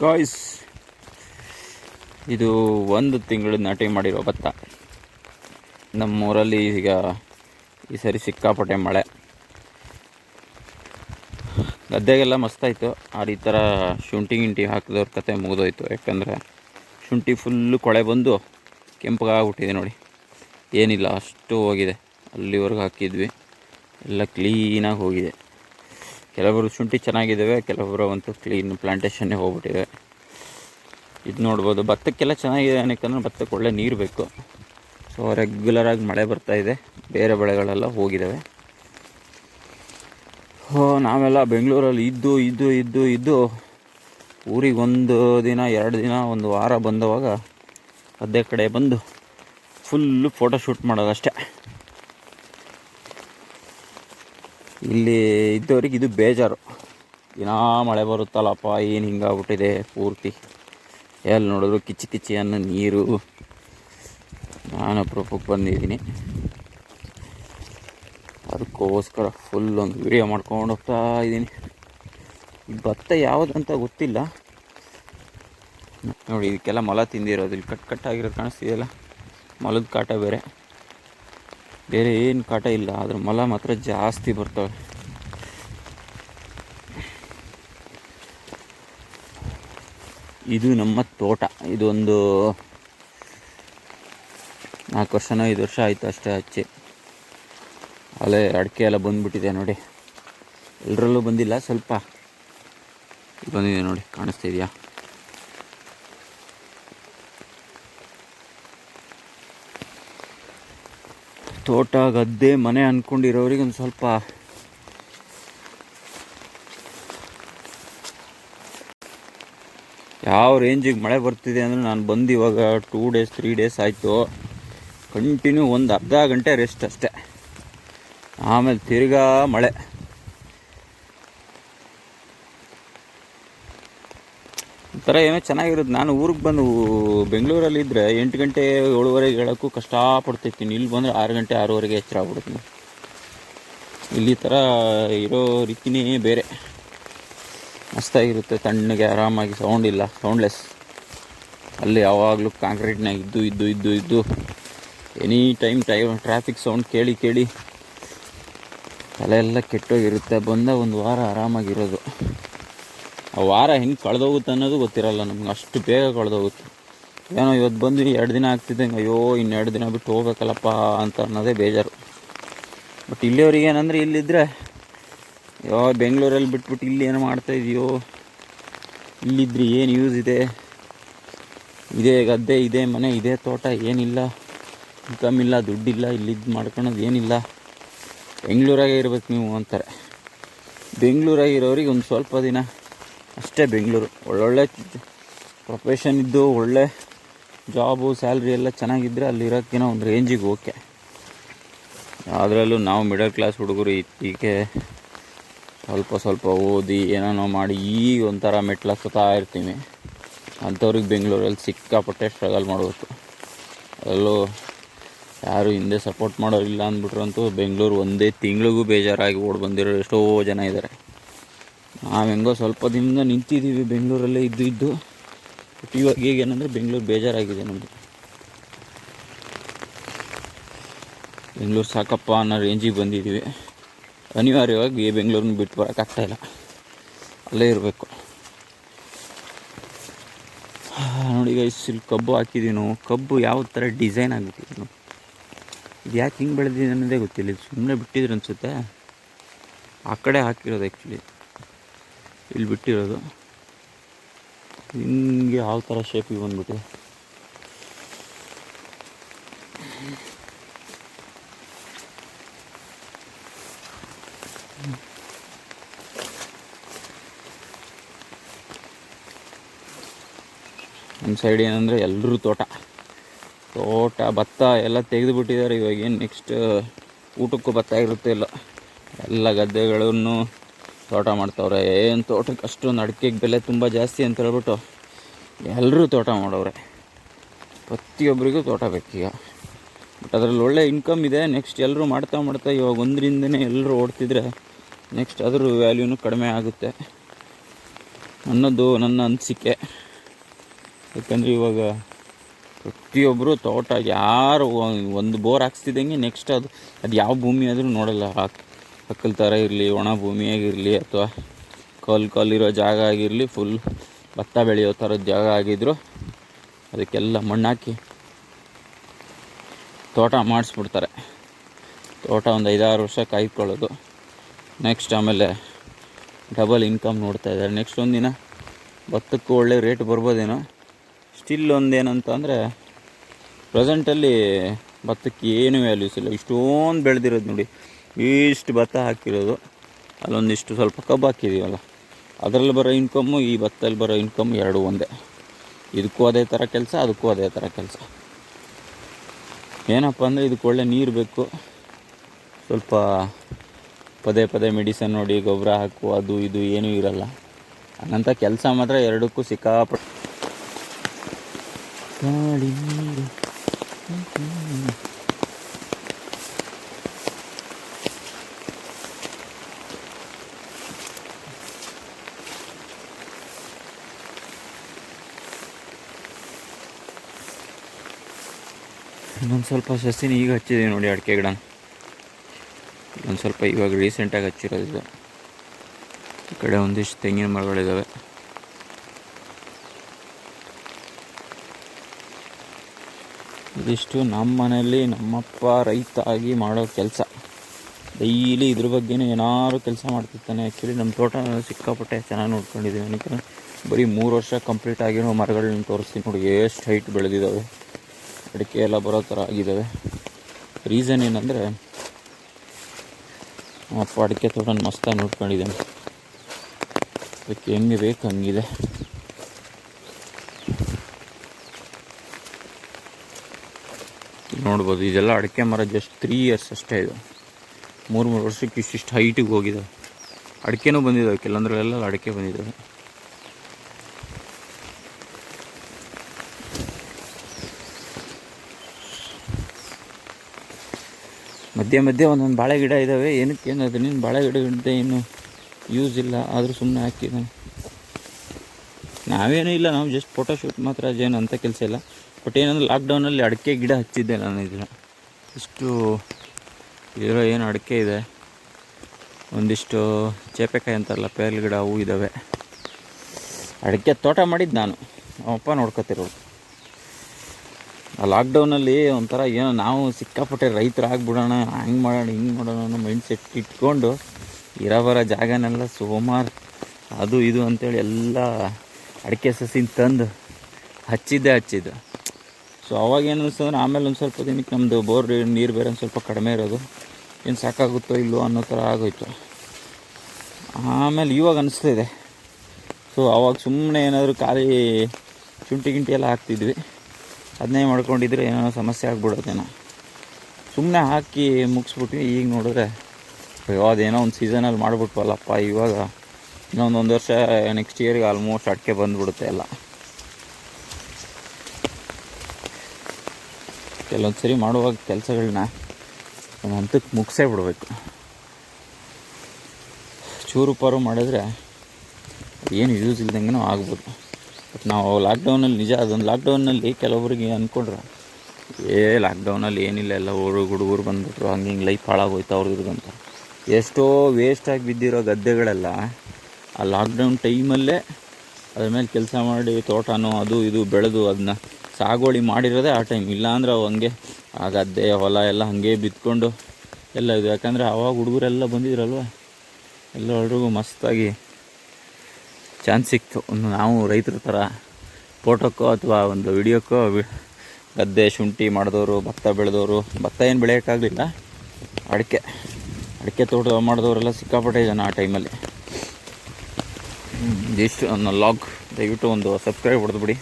Guys ಇದು ಒಂದು ತಿಂಗಳು ನಾಟಿ ಮಾಡಿರೋ ಭತ್ತ. ನಮ್ಮೂರಲ್ಲಿ ಈಗ ಈ ಸರಿ ಸಿಕ್ಕಾಪಟ್ಟೆ ಮಳೆ. ಗದ್ದೆಗೆಲ್ಲ ಮಸ್ತಾಯಿತು. ಆ ಈ ಥರ ಶುಂಠಿ ಗಿಂಟಿ ಹಾಕಿದವ್ರ ಕತೆ ಮುಗಿದೋಯ್ತು. ಯಾಕಂದರೆ ಶುಂಠಿ ಫುಲ್ಲು ಕೊಳೆ ಬಂದು ಕೆಂಪಗಾಗ್ಬಿಟ್ಟಿದೆ ನೋಡಿ. ಏನಿಲ್ಲ, ಅಷ್ಟು ಹೋಗಿದೆ. ಅಲ್ಲಿವರೆಗೂ ಹಾಕಿದ್ವಿ. ಎಲ್ಲ ಕ್ಲೀನಾಗಿ ಹೋಗಿದೆ. ಕೆಲವರು ಶುಂಠಿ ಚೆನ್ನಾಗಿದ್ದಾವೆ ಕೆಲವರು ಅಂತೂ ಕ್ಲೀನ್ ಪ್ಲಾಂಟೇಶನ್ನೇ ಹೋಗ್ಬಿಟ್ಟಿವೆ. ಇದು ನೋಡ್ಬೋದು, ಭತ್ತಕ್ಕೆಲ್ಲ ಚೆನ್ನಾಗಿದೆ ಏನಕ್ಕಂದ್ರೆ ಭತ್ತಕ್ಕೆ ಒಳ್ಳೆ ನೀರು ಬೇಕು. ಸೊ ರೆಗ್ಯುಲರಾಗಿ ಮಳೆ ಬರ್ತಾ ಇದೆ, ಬೇರೆ ಬೆಳೆಗಳೆಲ್ಲ ಹೋಗಿದ್ದಾವೆ ಹೋ ನಾವೆಲ್ಲ ಬೆಂಗಳೂರಲ್ಲಿ ಇದ್ದು ಇದ್ದು ಇದ್ದು ಇದ್ದು ಊರಿಗೆ ಒಂದು ದಿನ, ಎರಡು ದಿನ, ಒಂದು ವಾರ ಬಂದವಾಗ ಅದೇ ಕಡೆ ಬಂದು ಫುಲ್ಲು ಫೋಟೋ ಶೂಟ್ ಮಾಡೋದಷ್ಟೇ. ಇಲ್ಲಿ ಇದ್ದವ್ರಿಗೆ ಇದು ಬೇಜಾರು. ದಿನಾ ಮಳೆ ಬರುತ್ತಲ್ಲಪ್ಪ, ಏನು ಹಿಂಗಾಗ್ಬಿಟ್ಟಿದೆ ಪೂರ್ತಿ. ಎಲ್ಲಿ ನೋಡಿದ್ರು ಕಿಚ್ಚಿ ಕಿಚ್ಚಿ ಅನ್ನೋ ನೀರು. ನಾನು ಅಪ್ರೂಪಕ್ಕೆ ಬಂದಿದ್ದೀನಿ. ಅದಕ್ಕೋಸ್ಕರ ಫುಲ್ ಒಂದು ವಿಡಿಯೋ ಮಾಡ್ಕೊಂಡು ಹೋಗ್ತಾ ಇದ್ದೀನಿ. ಭತ್ತ ಯಾವುದಂತ ಗೊತ್ತಿಲ್ಲ. ನೋಡಿ, ಇದಕ್ಕೆಲ್ಲ ಮೊಲ ತಿಂದಿರೋದು. ಇಲ್ಲಿ ಕಟ್ ಕಟ್ ಆಗಿರೋದು ಕಾಣಿಸ್ತಿದೆಯಲ್ಲ? ಮೊಲದ ಕಾಟ ಬೇರೆ. ಬೇರೆ ಏನು ಕಾಟ ಇಲ್ಲ ಅದ್ರ ಮೊಲ ಮಾತ್ರ ಜಾಸ್ತಿ ಬರ್ತವೆ. ಇದು ನಮ್ಮ ತೋಟ, ಇದೊಂದು ನಾಲ್ಕು ವರ್ಷನೋ ಐದು ವರ್ಷ ಆಯಿತು ಅಷ್ಟೇ ಹಚ್ಚಿ ಅಲ್ಲೇ ಅಡಿಕೆ ಎಲ್ಲ ಬಂದುಬಿಟ್ಟಿದೆ ನೋಡಿ. ಎಲ್ಲರಲ್ಲೂ ಬಂದಿಲ್ಲ, ಸ್ವಲ್ಪ ಬಂದಿದೆ ನೋಡಿ, ಕಾಣಿಸ್ತಾ ತೋಟ, ಗದ್ದೆ, ಮನೆ ಅಂದ್ಕೊಂಡಿರೋರಿಗೆ ಒಂದು ಸ್ವಲ್ಪ ಯಾವ ರೇಂಜಿಗೆ ಮಳೆ ಬರ್ತಿದೆ ಅಂದರೆ ನಾನು ಬಂದು ಇವಾಗ ಟೂ ಡೇಸ್ ತ್ರೀ ಡೇಸ್ ಆಯಿತು. ಕಂಟಿನ್ಯೂ ಒಂದು ಅರ್ಧ ಗಂಟೆ ರೆಸ್ಟ್ ಅಷ್ಟೇ. ಆಮೇಲೆ ತಿರ್ಗಾ ಮಳೆ. ಒಂಥರ ಏನೋ ಚೆನ್ನಾಗಿರುತ್ತೆ. ನಾನು ಊರಿಗೆ ಬಂದು ಬೆಂಗಳೂರಲ್ಲಿ ಇದ್ದರೆ ಎಂಟು ಗಂಟೆ ಏಳುವರೆಗೆ ಹೇಳೋಕ್ಕೂ ಕಷ್ಟಪಡ್ತಿರ್ತೀನಿ. ಇಲ್ಲಿ ಬಂದರೆ ಆರು ಗಂಟೆ ಆರೂವರೆಗೆ ಎಚ್ಚರ ಆಗ್ಬಿಡ್ತೀನಿ ಇಲ್ಲಿ ಥರ ಇರೋ ರೀತಿನೇ ಬೇರೆ. ಮಸ್ತಾಗಿರುತ್ತೆ. ತಣ್ಣಗೆ ಆರಾಮಾಗಿ ಸೌಂಡ್ ಇಲ್ಲ. ಸೌಂಡ್ಲೆಸ್ ಅಲ್ಲಿ ಯಾವಾಗಲೂ ಕಾಂಕ್ರೀಟ್ನಾಗ ಇದ್ದು ಇದ್ದು ಇದ್ದು ಇದ್ದು any time time traffic sound ಕೇಳಿ ಕೇಳಿ ತಲೆ ಎಲ್ಲ ಕೆಟ್ಟೋಗಿರುತ್ತೆ. ಬಂದ ಒಂದು ವಾರ ಆರಾಮಾಗಿರೋದು. ಆ ವಾರ ಹೆಂಗೆ ಕಳೆದೋಗುತ್ತೆ ಅನ್ನೋದು ಗೊತ್ತಿರಲ್ಲ ನಮ್ಗೆ. ಅಷ್ಟು ಬೇಗ ಕಳೆದೋಗುತ್ತೆ. ಏನೋ ಇವತ್ತು ಬಂದು ಎರಡು ದಿನ ಆಗ್ತಿದ್ದಂಗೆ, ಅಯ್ಯೋ, ಇನ್ನೆರಡು ದಿನ ಬಿಟ್ಟು ಹೋಗ್ಬೇಕಲ್ಲಪ್ಪ ಅಂತ ಅನ್ನೋದೇ ಬೇಜಾರು. ಬಟ್ ಇಲ್ಲಿಯವ್ರಿಗೆ ಏನಂದರೆ ಇಲ್ಲಿದ್ದರೆ ಅಯ್ಯೋ, ಬೆಂಗಳೂರಲ್ಲಿ ಬಿಟ್ಬಿಟ್ಟು ಇಲ್ಲಿ ಏನು ಮಾಡ್ತಾ ಇದೆಯೋ? ಇಲ್ಲಿದ್ರೆ ಏನು ಯೂಸ್ ಇದೆ? ಇದೇ ಗದ್ದೆ, ಇದೇ ಮನೆ, ಇದೇ ತೋಟ, ಏನಿಲ್ಲ. ಇನ್ಕಮ್ ಇಲ್ಲ, ದುಡ್ಡಿಲ್ಲ ಇಲ್ಲಿದ್ದು ಮಾಡ್ಕೊಳೋದು ಏನಿಲ್ಲ. ಬೆಂಗಳೂರಾಗೆ ಇರ್ಬೇಕು ನೀವು ಅಂತಾರೆ. ಬೆಂಗಳೂರಾಗಿರೋರಿಗೆ ಒಂದು ಸ್ವಲ್ಪ ದಿನ ಅಷ್ಟೇ ಬೆಂಗಳೂರು. ಒಳ್ಳೊಳ್ಳೆ ಪ್ರೊಫೆಷನ್ ಇದ್ದು, ಒಳ್ಳೆ ಜಾಬು ಸ್ಯಾಲ್ರಿ ಎಲ್ಲ ಚೆನ್ನಾಗಿದ್ದರೆ ಅಲ್ಲಿರೋಕ್ಕಿನ ಒಂದು ರೇಂಜಿಗೆ ಓಕೆ ಅದರಲ್ಲೂ ನಾವು ಮಿಡಲ್ ಕ್ಲಾಸ್ ಹುಡುಗರು ಇತ್ತೀಗೆ ಸ್ವಲ್ಪ ಸ್ವಲ್ಪ ಓದಿ, ಏನೇನೋ ಮಾಡಿ, ಈಗ ಒಂಥರ ಮೆಟ್ಲು ಹತ್ತುತ್ತಾ ಇರ್ತೀವಿ ಅಂಥವ್ರಿಗೆ ಬೆಂಗಳೂರಲ್ಲಿ ಸಿಕ್ಕಾಪಟ್ಟೆ ಸ್ಟ್ರಗಲ್ ಮಾಡಬೇಕು. ಅದರಲ್ಲೂ ಯಾರು ಹಿಂದೆ ಸಪೋರ್ಟ್ ಮಾಡೋರಿಲ್ಲ ಅಂದ್ಬಿಟ್ರಂತೂ ಬೆಂಗಳೂರು ಒಂದೇ ತಿಂಗಳಿಗೂ ಬೇಜಾರಾಗಿ ಓಡಿ ಬಂದಿರೋ ಎಷ್ಟೋ ಜನ ಇದ್ದಾರೆ. ನಾವು ಹೆಂಗೋ ಸ್ವಲ್ಪ ದಿನದಿಂದ ನಿಂತಿದ್ದೀವಿ ಬೆಂಗಳೂರಲ್ಲೇ ಇದ್ದು ಇದ್ದು. ಬಟ್ ಇವಾಗ ಈಗ ಏನಂದರೆ ಬೆಂಗಳೂರು ಬೇಜಾರಾಗಿದೆ ನಮಗೆ. ಬೆಂಗಳೂರು ಸಾಕಪ್ಪ ಅನ್ನೋ ರೇಂಜಿಗೆ ಬಂದಿದ್ದೀವಿ. ಅನಿವಾರ್ಯವಾಗಿ ಬೆಂಗಳೂರನ್ನ ಬಿಟ್ಟು ಬರೋಕ್ಕಾಗ್ತಾಯಿಲ್ಲ ಅಲ್ಲೇ ಇರಬೇಕು. ನೋಡಿ ಈಗ ಇಲ್ಲಿ ಕಬ್ಬು ಹಾಕಿದ್ದೀವಿ ಕಬ್ಬು ಯಾವ ಥರ ಡಿಸೈನ್ ಆಗಿಬಿಟ್ಟಿದೆ ನಾವು ಇದು ಯಾಕೆ ಹಿಂಗೆ ಬೆಳೆದಿದೆ ಅನ್ನೋದೇ ಗೊತ್ತಿಲ್ಲ. ಸುಮ್ಮನೆ ಬಿಟ್ಟಿದ್ರು ಅನಿಸುತ್ತೆ. ಆ ಕಡೆ ಹಾಕಿರೋದು ಆ್ಯಕ್ಚುಲಿ ಇಲ್ಲಿ ಬಿಟ್ಟಿರೋದು. ಹಿಂಗೆ ಯಾವ ಥರ ಶೇಪಿಗೆ ಬಂದ್ಬಿಟ್ಟು? ನಮ್ಮ ಸೈಡ್ ಏನಂದರೆ ಎಲ್ಲರೂ ತೋಟ. ತೋಟ, ಭತ್ತ ಎಲ್ಲ ತೆಗೆದು ಬಿಟ್ಟಿದ್ದಾರೆ ಇವಾಗ. ಏನು ನೆಕ್ಸ್ಟ್ ಊಟಕ್ಕೂ ಭತ್ತ ಇರುತ್ತೆ ಇಲ್ಲ. ಎಲ್ಲ ಗದ್ದೆಗಳನ್ನು ತೋಟ ಮಾಡ್ತವ್ರೆ. ಏನು ತೋಟಕ್ಕೆ ಅಷ್ಟೊಂದು ಅಡಿಕೆಗೆ ಬೆಲೆ ತುಂಬ ಜಾಸ್ತಿ ಅಂತ ಹೇಳ್ಬಿಟ್ಟು ಎಲ್ಲರೂ ತೋಟ ಮಾಡವ್ರೆ. ಪ್ರತಿಯೊಬ್ಬರಿಗೂ ತೋಟ ಬೇಕೀಗ. ಬಟ್ ಅದರಲ್ಲಿ ಒಳ್ಳೆ ಇನ್ಕಮ್ ಇದೆ. ನೆಕ್ಸ್ಟ್ ಎಲ್ಲರೂ ಮಾಡ್ತಾ ಮಾಡ್ತಾ ಇವಾಗ ಒಂದರಿಂದನೇ ಎಲ್ಲರೂ ಓಡ್ತಿದ್ರೆ ನೆಕ್ಸ್ಟ್ ಅದ್ರ ವ್ಯಾಲ್ಯೂನು ಕಡಿಮೆ ಆಗುತ್ತೆ. ಅನ್ನೋದು ನನ್ನ ಅನಿಸಿಕೆ. ಯಾಕಂದರೆ ಇವಾಗ ಪ್ರತಿಯೊಬ್ಬರು ತೋಟ ಯಾರು ಒಂದು ಬೋರ್ ಹಾಕ್ಸ್ತಿದ್ದಂಗೆ ನೆಕ್ಸ್ಟ್ ಅದು ಅದು ಯಾವ ಭೂಮಿ ಆದರೂ ನೋಡಲ್ಲ. ಹಾಕ್ ಹಕ್ಕಲ್ ಥರ ಇರಲಿ, ಒಣ ಭೂಮಿಯಾಗಿರಲಿ ಅಥವಾ ಕಲ್ಲು ಕಲ್ಲಿರೋ ಜಾಗ ಆಗಿರಲಿ ಫುಲ್ ಭತ್ತ ಬೆಳೆಯೋ ಥರದ ಜಾಗ ಆಗಿದ್ರು ಅದಕ್ಕೆಲ್ಲ ಮಣ್ಣಾಕಿ ತೋಟ ಮಾಡಿಸ್ಬಿಡ್ತಾರೆ. ತೋಟ ಒಂದು ಐದಾರು ವರ್ಷ ಕಾಯ್ಕೊಳ್ಳೋದು. ನೆಕ್ಸ್ಟ್ ಆಮೇಲೆ ಡಬಲ್ ಇನ್ಕಮ್ ನೋಡ್ತಾ ಇದ್ದಾರೆ. ನೆಕ್ಸ್ಟ್ ಒಂದಿನ ಭತ್ತಕ್ಕೂ ಒಳ್ಳೆ ರೇಟ್ ಬರ್ಬೋದೇನೋ? ಸ್ಟಿಲ್ ಒಂದೇನಂತ ಅಂದರೆ ಪ್ರೆಸೆಂಟಲ್ಲಿ ಭತ್ತಕ್ಕೆ ಏನು ವ್ಯಾಲ್ಯೂಸ್ ಇಲ್ಲ ಇಷ್ಟೊಂದು ಬೆಳೆದಿರೋದು ನೋಡಿ. ಇಷ್ಟು ಭತ್ತ ಹಾಕಿರೋದು. ಅಲ್ಲೊಂದಿಷ್ಟು ಸ್ವಲ್ಪ ಕಬ್ಬು ಹಾಕಿದ್ದೀವಲ್ಲ, ಅದರಲ್ಲಿ ಬರೋ ಇನ್ಕಮ್ಮು ಈ ಭತ್ತಲ್ಲಿ ಬರೋ ಇನ್ಕಮ್ ಎರಡು ಒಂದೇ. ಇದಕ್ಕೂ ಅದೇ ಥರ ಕೆಲಸ, ಅದಕ್ಕೂ ಅದೇ ಥರ ಕೆಲಸ. ಏನಪ್ಪ ಅಂದರೆ ಇದಕ್ಕೆ ಒಳ್ಳೆ ನೀರು ಬೇಕು. ಸ್ವಲ್ಪ ಪದೇ ಪದೇ ಮೆಡಿಸನ್ ನೋಡಿ, ಗೊಬ್ಬರ ಹಾಕು ಅದು ಇದು ಏನೂ ಇರಲ್ಲ. ಹಂಗಂತ ಕೆಲಸ ಮಾತ್ರ ಎರಡಕ್ಕೂ ಸಿಕ್ಕಾಪಟ್ಟೆ. ಗಾಳಿ ನೀರು. ಇನ್ನೊಂದು ಸ್ವಲ್ಪ ಸಸಿನ ಈಗ ಹಚ್ಚಿದೆ ನೋಡಿ ಅಡಿಕೆ ಗಿಡ. ಒಂದು ಸ್ವಲ್ಪ ಇವಾಗ ರೀಸೆಂಟಾಗಿ ಹಚ್ಚಿರೋದು. ಇದು ಈ ಕಡೆ ಒಂದಿಷ್ಟು ತೆಂಗಿನ ಮರಗಳಿದ್ದಾವೆ ಇದಿಷ್ಟು ನಮ್ಮ ಮನೆಯಲ್ಲಿ ನಮ್ಮಪ್ಪ ರೈತ ಆಗಿ ಮಾಡೋ ಕೆಲಸ. ಡೈಲಿ ಇದ್ರ ಬಗ್ಗೆನೇ ಏನಾದ್ರು ಕೆಲಸ ಮಾಡ್ತಿರ್ತಾನೆ. ಆ್ಯಕ್ಚುಲಿ ನಮ್ಮ ತೋಟ ಸಿಕ್ಕಾಪಟ್ಟೆ ಚೆನ್ನಾಗಿ ನೋಡ್ಕೊಂಡಿದ್ದೀವಿ ಏನಕ್ಕೆ ಬರೀ ಮೂರು ವರ್ಷ ಕಂಪ್ಲೀಟ್ ಆಗಿರೋ ಮರಗಳನ್ನ ತೋರಿಸ್ತೀನಿ ನೋಡಿ, ಎಷ್ಟು ಹೈಟ್ ಬೆಳೆದಿದ್ದಾವೆ ಅಡಿಕೆ ಎಲ್ಲ ಬರೋ ಥರ ಆಗಿದ್ದಾವೆ. ರೀಸನ್ ಏನಂದರೆ ಅಪ್ಪ ಅಡಿಕೆ ತೋಟನ ಮಸ್ತಾಗಿ ನೋಡ್ಕೊಂಡಿದ್ದಾನೆ. ಅದಕ್ಕೆ ಹೆಂಗೆ ಬೇಕು ಹಂಗಿದೆ. ನೋಡ್ಬೋದು, ಇದೆಲ್ಲ ಅಡಿಕೆ ಮರ ಜಸ್ಟ್ ತ್ರೀ ಇಯರ್ಸ್ ಅಷ್ಟೇ ಇದು. ಮೂರು ಮೂರು ವರ್ಷಕ್ಕೆ ಇಷ್ಟಿಷ್ಟು ಹೈಟಿಗೆ ಹೋಗಿದ್ದಾವೆ ಅಡಿಕೆನೂ ಬಂದಿದ್ದಾವೆ, ಕೆಲವೊಂದರಲ್ಲೆಲ್ಲ ಅಡಿಕೆ ಬಂದಿದ್ದಾವೆ. ಮಧ್ಯೆ ಮಧ್ಯೆ ಒಂದೊಂದು ಬಾಳೆ ಗಿಡ ಇದ್ದಾವೆ ಏನಕ್ಕೆ ಏನು ಅದನ್ನೇನು ಬಾಳೆ ಗಿಡಗಳಿಂದ ಏನು ಯೂಸ್ ಇಲ್ಲ. ಆದರೂ ಸುಮ್ಮನೆ ಹಾಕಿದ್ದಾನೆ ನಾವೇನೂ ಇಲ್ಲ. ನಾವು ಜಸ್ಟ್ ಫೋಟೋ ಶೂಟ್ ಮಾತ್ರ ಅದೇನು ಅಂತ ಕೆಲಸ ಇಲ್ಲ. ಬಟ್ ಏನಂದ್ರೆ ಲಾಕ್ಡೌನಲ್ಲಿ ಅಡಿಕೆ ಗಿಡ ಹಚ್ಚಿದ್ದೆ ನಾನು ಇದನ್ನು ಇಷ್ಟು ಇರೋ ಏನು ಅಡಿಕೆ ಇದೆ. ಒಂದಿಷ್ಟು ಚೇಪೆಕಾಯಿ ಅಂತಾರಲ್ಲ, ಪೇರ್ಲ್ ಗಿಡ, ಅವು ಇದ್ದಾವೆ ಅಡಿಕೆ ತೋಟ ಮಾಡಿದ್ದು ನಾನು. ಅಪ್ಪ ನೋಡ್ಕೊತಿರೋದು ಆ ಲಾಕ್ಡೌನಲ್ಲಿ ಒಂಥರ ಏನೋ ನಾವು ಸಿಕ್ಕಾಪಟ್ಟೆ ರೈತರಾಗ್ಬಿಡೋಣ, ಹಂಗೆ ಮಾಡೋಣ, ಹಿಂಗೆ ಮಾಡೋಣ ಅನ್ನೋ ಮೈಂಡ್ ಸೆಟ್ ಇಟ್ಕೊಂಡು ಇರೋ ಬರೋ ಜಾಗನೆಲ್ಲ ಸೋಮಾರು ಅದು ಇದು ಅಂತೇಳಿ ಎಲ್ಲ ಅಡಿಕೆ ಸಸಿನ ತಂದು ಹಚ್ಚಿದ್ದೆ ಹಚ್ಚಿದ್ದು. ಸೊ ಅವಾಗ ಏನು ಅನಿಸ್ತಂದ್ರೆ ಆಮೇಲೆ ಒಂದು ಸ್ವಲ್ಪ ದಿನಕ್ಕೆ ನಮ್ಮದು ಬೋರ್ ನೀರು ಬೇರೆ ಒಂದು ಸ್ವಲ್ಪ ಕಡಿಮೆ ಇರೋದು. ಏನು ಸಾಕಾಗುತ್ತೋ ಇಲ್ಲೋ ಅನ್ನೋ ಥರ ಆಗೋಯ್ತು. ಆಮೇಲೆ ಇವಾಗ ಅನಿಸ್ತಿದೆ. ಸೊ ಅವಾಗ ಸುಮ್ಮನೆ ಏನಾದರೂ ಖಾಲಿ ಶುಂಠಿ ಗಿಂಟಿ ಎಲ್ಲ ಹಾಕ್ತಿದ್ವಿ. ಅದನ್ನೇ ಮಾಡ್ಕೊಂಡಿದ್ರೆ ಏನೋ ಸಮಸ್ಯೆ ಆಗ್ಬಿಡೋದೇನೋ ಸುಮ್ಮನೆ ಹಾಕಿ ಮುಗಿಸ್ಬಿಟ್ವಿ, ಈಗ ನೋಡಿದ್ರೆ, ಅಯ್ಯೋ, ಅದೇನೋ ಒಂದು ಸೀಸನಲ್ಲಿ ಮಾಡಿಬಿಟ್ವಲ್ಲಪ್ಪ, ಇವಾಗ ಇನ್ನೊಂದು ಒಂದು ವರ್ಷ ನೆಕ್ಸ್ಟ್ ಇಯರ್ಗೆ ಆಲ್ಮೋಸ್ಟ್ ಅಡಿಕೆ ಬಂದುಬಿಡುತ್ತೆ ಎಲ್ಲ. ಕೆಲವೊಂದು ಸರಿ ಮಾಡುವಾಗ ಕೆಲಸಗಳನ್ನ ಒಂದು ಹಂತಕ್ಕೆ ಮುಗಿಸೇ ಬಿಡಬೇಕು. ಚೂರು ಪಾರು ಮಾಡಿದ್ರೆ ಏನು ಯೂಸ್ ಇಲ್ದಂಗೆ ಆಗ್ಬೋದು. ಬಟ್ ನಾವು ಲಾಕ್ಡೌನಲ್ಲಿ ನಿಜ ಅದೊಂದು ಲಾಕ್ಡೌನಲ್ಲಿ ಕೆಲವರಿಗೆ ಅಂದ್ಕೊಂಡ್ರೆ ಏ ಲಾಕ್ಡೌನಲ್ಲಿ ಏನಿಲ್ಲ, ಎಲ್ಲ ಊರು ಹುಡುಗರು ಬಂದ್ಬಿಟ್ರು, ಹಂಗೆ ಹಿಂಗೆ ಲೈಫ್ ಹಾಳಾಗೋಯ್ತು ಅವ್ರದ್ದು ಅಂತ. ಎಷ್ಟೋ ವೇಸ್ಟಾಗಿ ಬಿದ್ದಿರೋ ಗದ್ದೆಗಳೆಲ್ಲ, ಆ ಲಾಕ್ಡೌನ್ ಟೈಮಲ್ಲೇ ಅದ್ರ ಮೇಲೆ ಕೆಲಸ ಮಾಡಿ ತೋಟನೋ ಅದು ಇದು ಬೆಳೆದು ಅದನ್ನ ಸಾಗುವಳಿ ಮಾಡಿರೋದೇ ಆ ಟೈಮ್ ಇಲ್ಲಾಂದ್ರೆ ಅವು ಹಂಗೆ, ಆ ಗದ್ದೆ, ಹೊಲ ಎಲ್ಲ ಹಾಗೆ ಬಿತ್ಕೊಂಡು ಎಲ್ಲ ಇದು. ಯಾಕಂದರೆ ಆವಾಗ ಹುಡುಗರೆಲ್ಲ ಬಂದಿದ್ರಲ್ವ? ಎಲ್ಲರಿಗೂ ಮಸ್ತಾಗಿ ಚಾನ್ಸ್ ಸಿಕ್ತು. ಒಂದು ನಾವು ರೈತರ ಥರ ಫೋಟೋಕ್ಕೋ ಅಥವಾ ಒಂದು ವಿಡಿಯೋಕ್ಕೋ ಗದ್ದೆ, ಶುಂಠಿ ಮಾಡಿದವರು, ಭತ್ತ ಬೆಳೆದವರು, ಭತ್ತ ಏನು ಬೆಳೆಯೋಕ್ಕಾಗಲಿಲ್ಲ. ಅಡಿಕೆ ಅಡಿಕೆ ತೋಟ ಮಾಡಿದವರೆಲ್ಲ ಸಿಕ್ಕಾಪಟ್ಟೆ ಜನ ಆ ಟೈಮಲ್ಲಿ ಇದಿಷ್ಟು ನನ್ನ ಲಾಗ್ ದಯವಿಟ್ಟು ಒಂದು ಸಬ್ಸ್ಕ್ರೈಬ್ ಹೊಡೆದ್ಬಿಡಿ